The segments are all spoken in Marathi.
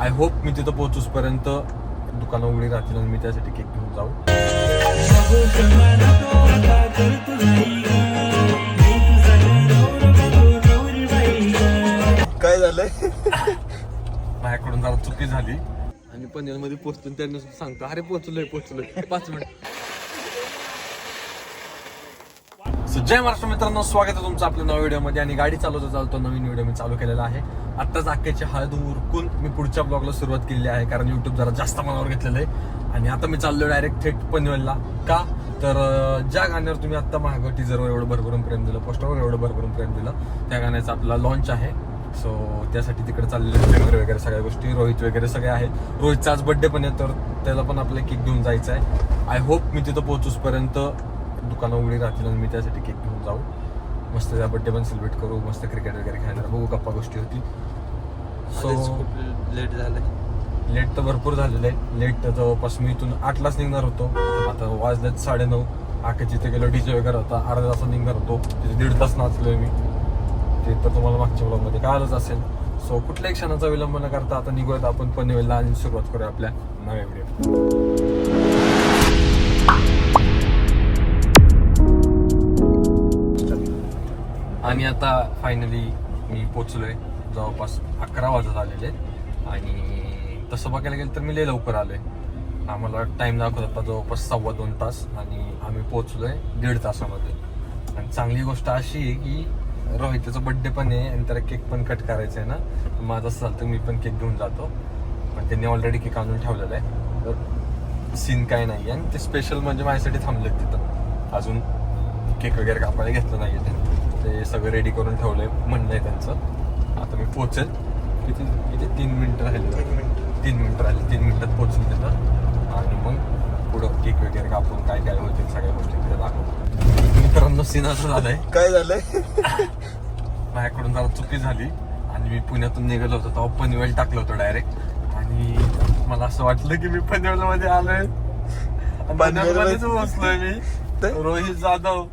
आय होप मी तिथं पोहोचूसपर्यंत दुकानं उघडी राहतील आणि मी त्यासाठी केक घेऊन जाऊ. काय झालंय? माझ्याकडून जरा चुकी झाली. आणि पनवेलमध्ये पोहोचतो त्यांना सांगतो अरे पोहोचलोय पोहोचलोय. पाच मिनिट. जय महाराष्ट्र मित्रांनो स्वागत आहे तुमचं आपल्या नव्या व्हिडिओमध्ये. आणि गाडी चालवता चालतो नवीन व्हिडिओ मी चालू केलेला आहे. आत्ताच अख्ख्याची हळद उरकून मी पुढच्या ब्लॉगला सुरुवात केलेली आहे कारण युट्यूब जरा जास्त मनावर घेतलेलं आहे. आणि आता मी चाललोय डायरेक्ट थेट पनवेलला. का? तर ज्या गाण्यावर तुम्ही आत्ता महाग टीजरवर एवढं भरभरून प्रेम दिलं पोस्टरवर एवढं भरभरून प्रेम दिलं त्या गाण्याचा आपला लॉन्च आहे. सो त्यासाठी तिकडे चाललेले ट्रेलर वगैरे सगळ्या गोष्टी रोहित वगैरे सगळे आहेत. रोहितचा आज बड्डे पण आहे तर त्याला पण आपलं किक घेऊन जायचं आहे आय होप मी तिथं पोहोचूसपर्यंत दुकानं उघडी राहतील आणि मी त्यासाठी केक घेऊन जाऊ. मस्त त्या बड्डे पण सेलिब्रेट करू मस्त क्रिकेट वगैरे खेळणार बघू गप्पा गोष्टी होती सो लेट झालंय. लेट तर भरपूर झालेलं आहे लेट तर जवळपास मी इथून आठलाच निघणार होतो. आता वाजलेत साडेनऊ. आकाची तिथे गेलो डीजे वगैरे होता अर्धा तास निघणार होतो. तिथे दीड तास नाचलोय मी. ते तर तुम्हाला मागच्या ब्लॉगमध्ये कळालंच असेल. सो कुठल्याही क्षणाचा विलंब न करता आता निघूयात आपण पनवेलला आणि सुरुवात करूया आपल्या नव्या व्हिडिओ आणि आता फायनली मी पोचलोय. जवळपास अकरा वाजत आलेले. आहेत. आणि तसं बघायला गेलं तर मी लय लवकर आलोय. आम्हाला टाईम दाखवत होता जवळपास सव्वा दोन तास. आणि आम्ही पोचलोय दीड तासामध्ये. आणि चांगली गोष्ट अशी आहे की रोहितचा बड्डे पण आहे आणि त्याला केक पण कट करायचा आहे ना माझं असं झालं तर मी पण केक घेऊन जातो. पण त्यांनी ऑलरेडी केक आणून ठेवलेला आहे. तर सीन काय नाही आणि ते स्पेशल म्हणजे माझ्यासाठी थांबलेत तिथं. अजून केक वगैरे कापायला घेतलं नाही ते ते सगळं रेडी करून ठेवलंय म्हणणं आहे त्यांचं. आता मी पोचेल किती? किती? तीन मिनिटं राहिले तीन मिनिटं. तीन मिनिटं राहिले. तीन मिनिटात पोचेल तिथं आणि मग पुढं केक वगैरे कापून काय काय होतील सगळ्या गोष्टी तिथे दाखवतो. मित्रांनो सीन असं झालंय. काय झालंय? माझ्याकडून जरा चुकी झाली. आणि मी पुण्यातून निघालो होतो. तेव्हा पनवेल टाकलं होतं डायरेक्ट आणि मला असं वाटलं की मी पनवेल मध्ये आलोय पनवेलमध्येच बसलोय मी? रोहित जाधव.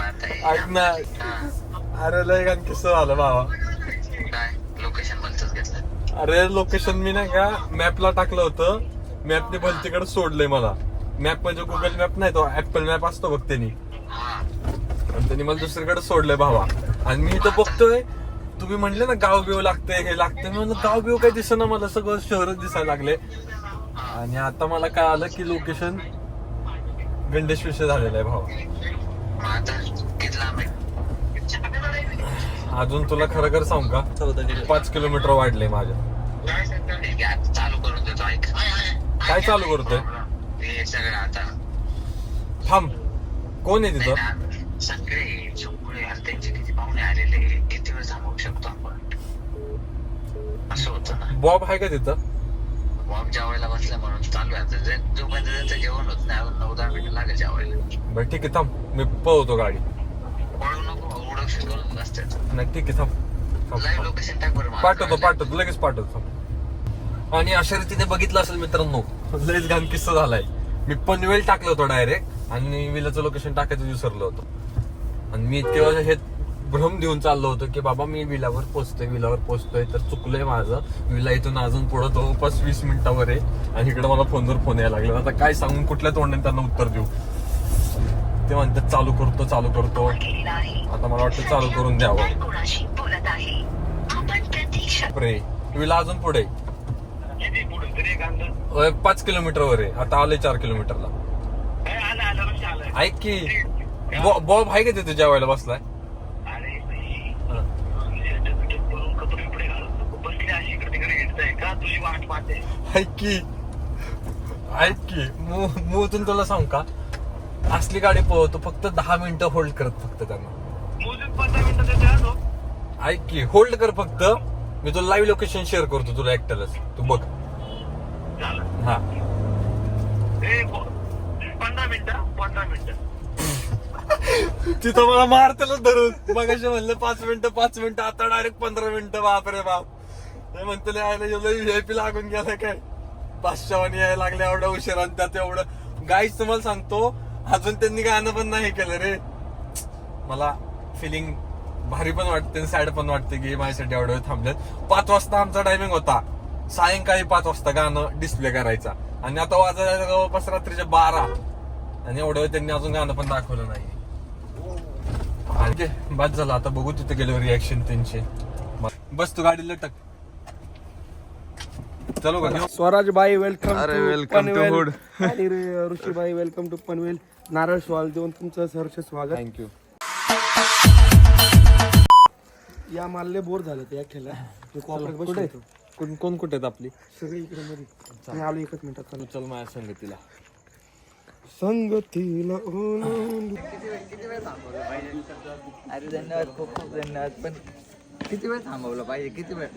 ऐक ना. अरे लय गाण कसं झालं भावा. लोकेशन घेतलं अरे लोकेशन मी नाही का मॅपला टाकलं होतं. मॅपने भलतीकडे सोडलंय मला. मॅप म्हणजे गुगल मॅप नाही तो ऍपल मॅप असतो बघ त्यांनी. हा आणि त्यांनी मला दुसरीकडे सोडलंय भावा. आणि मी इथं बघतोय तुम्ही म्हणले ना गाव बिव लागतंय हे लागतंय. मी म्हणलं गाव बिव काही दिसेना मला सगळं शहरच दिसायला लागले. आणि आता मला काय आलं की लोकेशन गंडेश विषय झालेला आहे भावा. मग आता अजून तुला खरं खर सांगू का? चौदा किलो पाच किलोमीटर वाढले माझ्या ठीक आहे आता चालू करून देतो ऐक काय चालू करतोय? हे सगळं आता थांब. कोण आहे तिथं? नाही ना, सगळे चुकळे आणि त्यांचे किती पाहुणे आलेले किती वेळ थांबवू शकतो आपण असं होतं ना बॉब आहे का तिथं? वॉक जेवायला बसला म्हणून चालू आहे आता जे- जोपर्यंत त्यांचं जेवण होत नाही अजून नऊ दहा मिनिटं लागेल जेवायला बरं ठीक आहे थांब. मी पळवतो गाडी. नाही ठीक आहे लाईव्ह थांब. लोकेशन टाक बरं मला. पाठवतो पाठवतो लगेच पाठवतो. आणि अशा रीतीने बघितलं असेल मित्रांनो लयच घाण किस्सा झालाय. मी पनवेल टाकलं होतं डायरेक्ट आणि विलाचं लोकेशन टाकायचं विसरलो होतो. आणि मी तेव्हा हे भ्रम देऊन चाललो होतो की बाबा मी विलावर पोचतोय विलावर पोचतोय तर चुकलंय माझं. विला इथून अजून पुढं जवळपास वीस मिनिटावर आहे. आणि इकडे मला फोनवर फोन यायला लागला. आता काय सांगून कुठल्या तोंडाने त्यांना उत्तर देऊ? ते म्हणतात चालू करतो चालू करतो. आता मला वाटतं चालू करून द्यावं. विला अजून पुढे? पाच किलोमीटर वर आहे. आता आलोय चार किलोमीटरला. ऐक की बॉब आहे का तिथे जेवायला बसलाय? ऐक की ऐक की तुला सांग का? असली गाडी पळवतो फक्त दहा मिनिटं होल्ड करत फक्त त्यांना. ऐक की होल्ड कर फक्त. मी तुला लाईव्ह लोकेशन शेअर करतो तुला एकट्यालाच. तू बघ. हा. पंधरा मिनिटं पंधरा मिनिटं तिथं मला मारतेलच धरून. मग म्हणलं पाच मिनिटं पाच मिनिटं आता डायरेक्ट पंधरा मिनिटं. बाप रे बाप. ते म्हणतले यायला व्हीआयपी लागून गेलं काय? पाचशावानी यायला लागल्या एवढ्या उशिरा आणि त्यात एवढं. गाईच तुम्हाला सांगतो अजून त्यांनी गाणं पण नाही केलं रे. मला फिलिंग भारी पण वाटते सॅड पण वाटते की माझ्यासाठी एवढं वेळ थांबलेत. पाच वाजता आमचा टायमिंग होता. सायंकाळी पाच वाजता गाणं डिस्प्ले करायचा. आणि आता वाजायला जवळपास रात्रीचे बारा. आणि एवढं त्यांनी अजून गाणं पण दाखवलं नाही. आणखी बाद झालं. आता बघू तिथे गेल्यावर रिॲक्शन त्यांचे. बस तू गाडी लटक. चलो का स्वराज बाई वेलकम अरे, to welcome to Panvel. hood. आणि ऋ- ऋषीबाई वेलकम टू पनवेल. नारळ स्वाल देऊन तुमचं सहर्ष स्वागत. थँक्यू या माल्ले बोर झालं ते या खेळला. मी कोपऱ्यात बसलो होतो. कोण कोण कुठे आहेत आपली? सगळे इकडे मध्ये. मी आलो एकच मिनिटात. तू चल माझ्या संगतीला. संगतीला ओलांडून. अरे धन्यवाद खूप खूप धन्यवाद. पण किती वेळ थांबवलं पाहिजे? किती वेळ?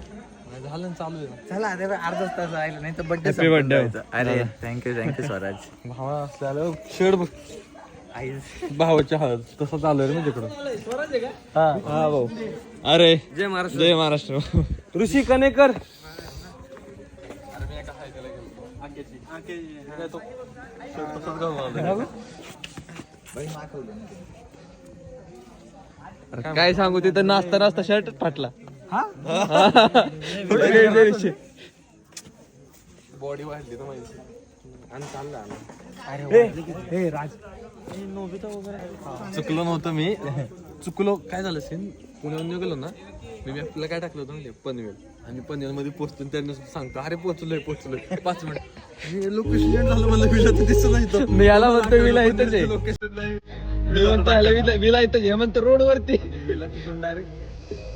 झालं चालू आहे. चला अरे अर्धा तास राहिलं नाही तर बड्डे birthday. अरे थँक्यू थँक्यू स्वराज. भावा असल्याला शेड बघ. आई. भावाच्या हळद. तसं चालू आहे ना तिकडं हा. हा भाऊ. अरे जय महाराष्ट्र. जय महाराष्ट्र ऋषी कनेकर काय सांगू तिथं नाचता नाचता शर्ट फाटला. बॉडी वाढली तर माहिती. आणि चाललं हे राज. चुकलो नव्हतं मी. चुकलो. काय झालं सीन? पुण्याहून गेलो ना मी आपल्याला काय टाकलं होतं म्हणजे पनवेल. आणि पनवेल मध्ये पोहोचतो त्यांना सांगतो अरे पोहोचलोय पोहोचलोय. पाच मिनिट. लोकेशन झालं मला विला तर दिसत नाही इथं. मी याला म्हणतो विला आहे. लोकेशन नाही. मी म्हणतो विला इथंच आहे म्हणतो रोड वरती विला तिथून डायरेक्ट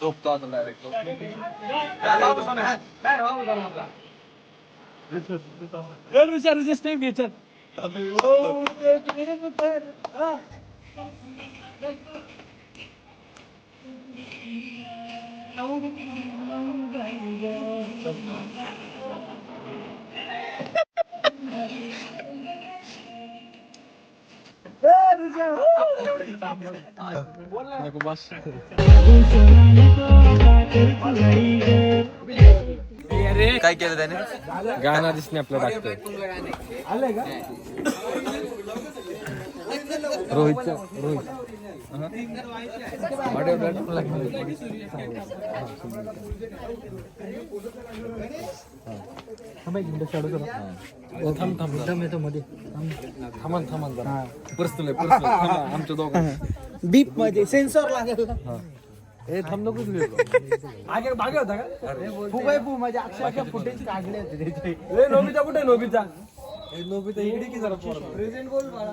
झोपतो आता डायरेक्ट नको बस काय केलं त्याने गाणं दिसणे आपलं टाकतोय आलंय का रोहितचं रोहित येतो मध्ये थांबा थांबा जरा पर्सनल आहे पर्सनल थांबा आमच्या दोघांना बीपमध्ये सेन्सर लागेल हे थांब नकोच मागे मागे होता का फुगाय फु माझे अक्षरशः फुटेज काढले होते त्याचे नोबिता कुठे नोबीचा नोबीचा इकडे की जरा प्रेझेंट बोल बाळा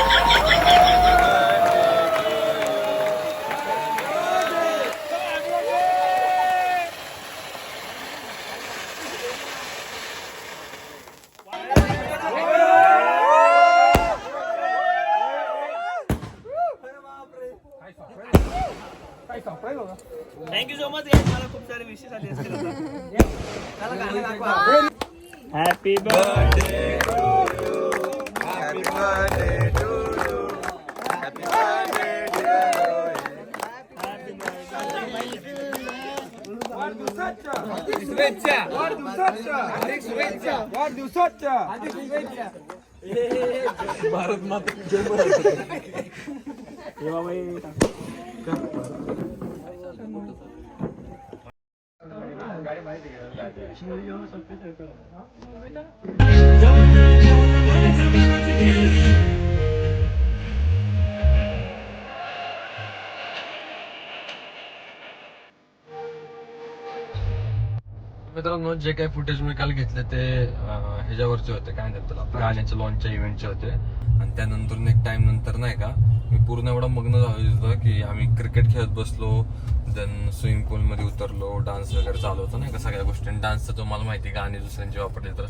भारत माता जय महाराष्ट्र मित्रांनो जे काही फुटेज मी काल घेतले ते ह्याच्यावरचे होते. काय म्हणतात त्याला? गाण्याच्या लॉन्चच्या इव्हेंटचे होते. आणि त्यानंतर एक टाइम नंतर नाही का मी पूर्ण एवढा मग्न झालो की आम्ही क्रिकेट खेळत बसलो देन स्विमिंग पूल मध्ये उतरलो डान्स वगैरे चालू होतं नाही का सगळ्या गोष्टी. डान्सचं तुम्हाला माहिती आहे गाणी वापरले तर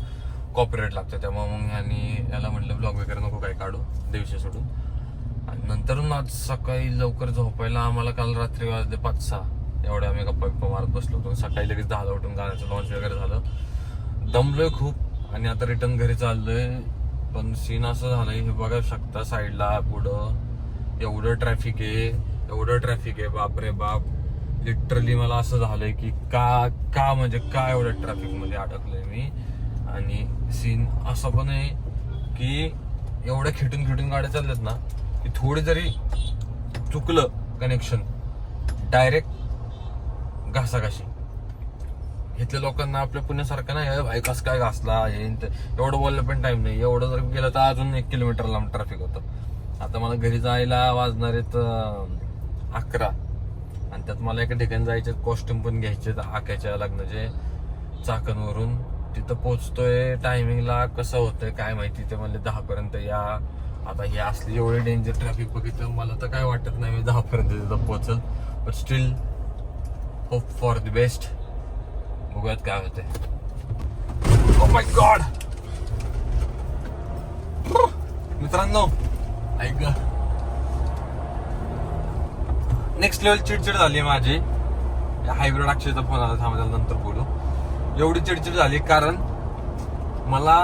कॉपरेट लागतं. त्यामुळे मग आणि याला म्हटलं ब्लॉग वगैरे नको काय काढू. दिवशी सोडून. आणि नंतर मग आज सकाळी लवकर झोपायला आम्हाला काल रात्री वाजले पाच सहा. एवढ्या आम्ही गप्पा गप्पा मारत बसलो होतो. सकाळी लगेच दहाला उठून गाण्याचं लॉन्च वगैरे झालं. दमलोय खूप आणि आता रिटर्न घरी चाललोय. पण सीन असं झालंय हे बघा शकता साईडला पुढं. एवढं ट्रॅफिक आहे एवढं ट्रॅफिक आहे बाप रे बाप. लिटरली मला असं झालंय की का का म्हणजे का एवढं ट्रॅफिकमध्ये अडकलोय मी? आणि सीन असं पण आहे की एवढ्या खिटून खिटून गाड्या चालल्यात ना की थोडी जरी चुकलं कनेक्शन डायरेक्ट घासाघाशी. इथल्या लोकांना आपल्या पुण्यासारखं नाही "अरे भाई कस काय घासला? हे ते." एवढं बोललं पण टाइम नाही. एवढं जर गेलं तर अजून एक किलोमीटर लांब ट्रॅफिक होतं. आता मला घरी जायला वाजणार आहेत अकरा. आणि त्यात मला एका ठिकाणी जायचे कॉस्ट्युम पण घ्यायचे आक्याच्या लग्नाचे चाकणवरून. तिथं पोचतोय टायमिंगला कसं होतंय काय माहिती ते म्हणले दहा पर्यंत या. आता हे असली एवढे डेंजर ट्रॅफिक बघितलं मला तर काय वाटत नाही मी दहा पर्यंत तिथं पोचल. But still hope for the best बघूयात काय होते ओ माय गॉड मित्रांनो ऐक. नेक्स्ट लेवल चिडचिड झाली माझी. हायब्रिड अक्षयचा फोन आला थांबल्या नंतर बोलू. एवढी चिडचिड झाली कारण मला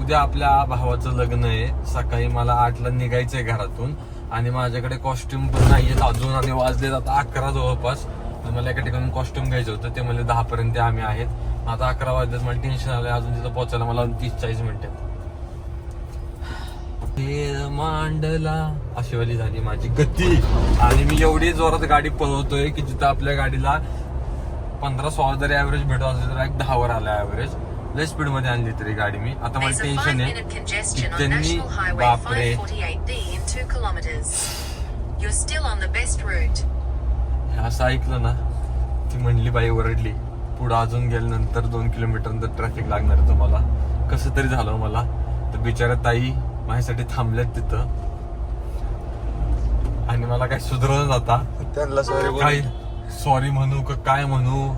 उद्या आपल्या भावाचं लग्न आहे. सकाळी मला आठला निघायचंय घरातून आणि माझ्याकडे कॉस्ट्युम पण नाहीयेत. अजून आणि वाजले जातात अकरा जवळपास. आणि मला एका ठिकाणी कॉस्ट्युम घ्यायचं होतं. ते म्हणजे दहा पर्यंत आम्ही आहेत. आता अकरा वाजलेत मला टेन्शन आलंय. अजून तिथं पोहोचायला मला तीस चाळीस मिनिटं मांडला. अशी वाली झाली माझी गती. आणि मी एवढी जोरात गाडी पळवतोय की जिथं आपल्या गाडीला पंधरा सोळा जरी ऍव्हरेज भेटत असेल तर एक दहावर आला ऍव्हरेज लय स्पीडमध्ये आणली तरी गाडी मी. आता मला टेन्शन आहे. त्यांनी बापरे. 548B in two kilometers. You're still on the best route. हे असं ऐकलं ना ती म्हणली बाई ओरडली. पुढं अजून गेल्यानंतर दोन किलोमीटर नंतर ट्रॅफिक लागणार आहे तुम्हाला. कसं तरी झालं मला. तर बिचाऱ्या ताई माझ्यासाठी थांबल्यात तिथं. आणि मला काय सुधरवलं जाता त्यांना सॉरी काय सॉरी म्हणू का काय म्हणू?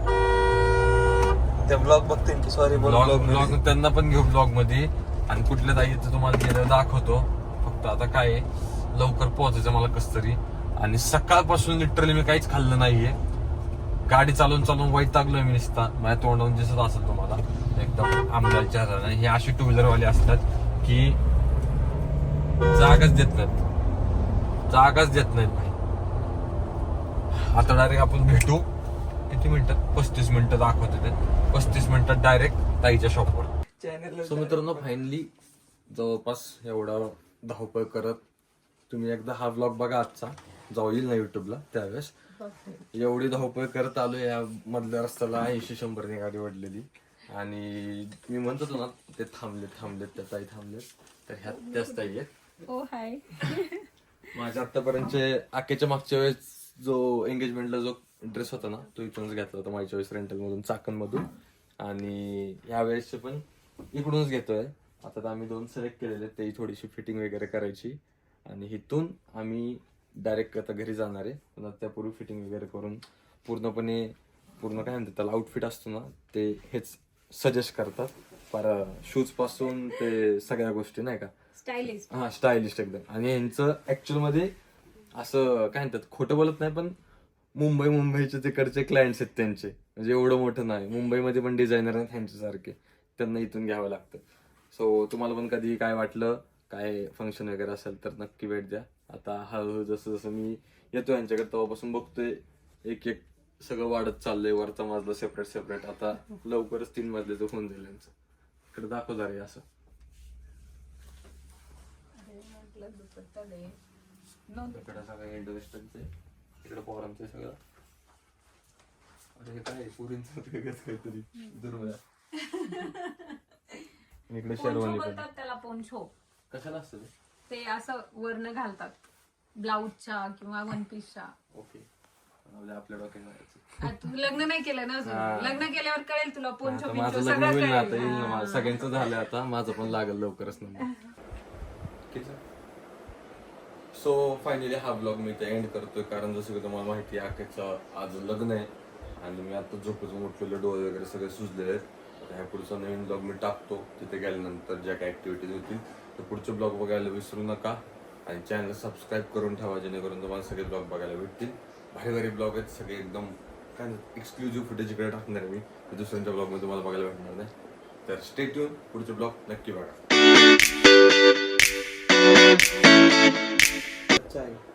त्या ब्लॉग की सॉरी बोल ब्लॉग ब्लॉग त्यांना पण घेऊ ब्लॉगमध्ये. आणि कुठल्या ताईचं तुम्हाला गेलं दाखवतो. फक्त आता काय लवकर पोहोचायचं मला कस तरी. आणि सकाळपासून लिटरली मी काहीच खाल्लं नाहीये. गाडी चालवून चालवून वैतागलोय मी निसता. माझ्या तोंडावून दिसत असेल तुम्हाला. एकदम आमदारच्या हे अशी टू व्हीलर वाले असतात की जागाच देत नाहीत. जागाच देत नाहीत भाई. आता डायरेक्ट आपण भेटू. किती मिनिटात पस्तीस मिनिटं दाखवते ते. पस्तीस मिनिटात डायरेक्ट ताईच्या शॉपवर सो मित्रांनो फायनली जवळपास एवढा धावपळ करत तुम्ही एकदा हा ब्लॉग बघा आजचा. जाऊ येईल ना युट्यूबला त्यावेळेस. एवढी धावपळ करत आलो या मधल्या रस्त्याला. ऐंशी शंभरने गाडी वाढलेली आणि मी म्हणत होतो ना ते थांबलेत थांबलेत त्या ताई थांबलेत. तर ह्यात त्याच ताई आहेत. ओ हाय. माझ्या आतापर्यंतचे आकेच्या मागच्या वेळेस जो एंगेजमेंटला जो ड्रेस होता ना तो इथूनच घेतला होता माझ्या वेळेस रेंटल मधून चाकण मधून आणि ह्या वेळेसचे पण इकडूनच घेतोय. आता तर आम्ही दोन सिलेक्ट केलेले तेही थोडीशी फिटिंग वगैरे करायची. आणि इथून आम्ही डायरेक्ट आता घरी जाणार आहे. पण आता त्यापूर्वी फिटिंग वगैरे करून पूर्णपणे पूर्ण काय म्हणतात त्याला आउटफिट असतो ना ते हेच सजेस्ट करतात. पर शूजपासून ते सगळ्या गोष्टी नाही का? स्टायलिस्ट हा स्टायलिस्ट एकदम. आणि यांचं ऍक्च्युअलमध्ये असं काय म्हणतात खोटं बोलत नाही पण मुंबई मुंबईचे तिकडचे क्लायंट्स आहेत त्यांचे. म्हणजे एवढं मोठं नाही. मुंबईमध्ये पण डिझायनर आहेत त्यांच्यासारखे त्यांना इथून घ्यावं लागतं. सो तुम्हाला पण कधी काय वाटलं काय फंक्शन वगैरे असेल तर नक्की भेट द्या. आता हळूहळू जसं जसं मी येतो यांच्याकडे तेव्हापासून बघतोय एक एक सगळं वाढत चाललंय वरचा मजला सेपरेट सेपरेट आता लवकरच तीन मजल्याचं होऊन जाईल यांचं. इकडे दाखव जरा हे असं. इकडे सगळं इंडस्ट्रीचं आहे. इकडे पोरांचं आहे सगळं. अरे हे काय? पुरींचं वेगळंच काहीतरी? दुर्मिळ इकडे शेरवानी पण. त्याला पोंछो कशाला असतं ते? ते असं वर्ण घालतात ब्लाऊजच्या किंवा वन पीसच्या ओके म्हणजे आपल्या डोक्यात. आ, तू लग्न नाही केलं ना अजून. हा. लग्न केल्यावर कळेल तुला पोंछो आता पिंचो माझं लग्न सगळं होईल ना आता कळेल येईल ना. माझं. सगळ्यांचं झालं आता माझं पण लागेल लवकरच नंबर नक्कीच सो फायनली हा ब्लॉग मी ते एंड करतोय कारण जसं की तुम्हाला माहिती आहे आखेचं आज लग्न आहे आणि मी आता झोपेचं उठलेले डोळे वगैरे सगळे सुजलेले आहेत आता ह्या पुढचा नवीन ब्लॉग मी टाकतो तिथे गेल्यानंतर ज्या काही ऍक्टिव्हिटीज होतील तर पुढचे ब्लॉग बघायला विसरू नका. आणि चॅनल सबस्क्राईब करून ठेवा जेणेकरून तुम्हाला सगळे ब्लॉग बघायला भेटतील. भारी भारी ब्लॉग आहेत सगळे एकदम काय एक्सक्लुझिव्ह फुटेज इकडे टाकणार मी. दुसऱ्यांच्या ब्लॉगमध्ये तुम्हाला बघायला भेटणार नाही. तर स्टे ट्यून पुढचे ब्लॉग नक्की बघा. अच्छा आहे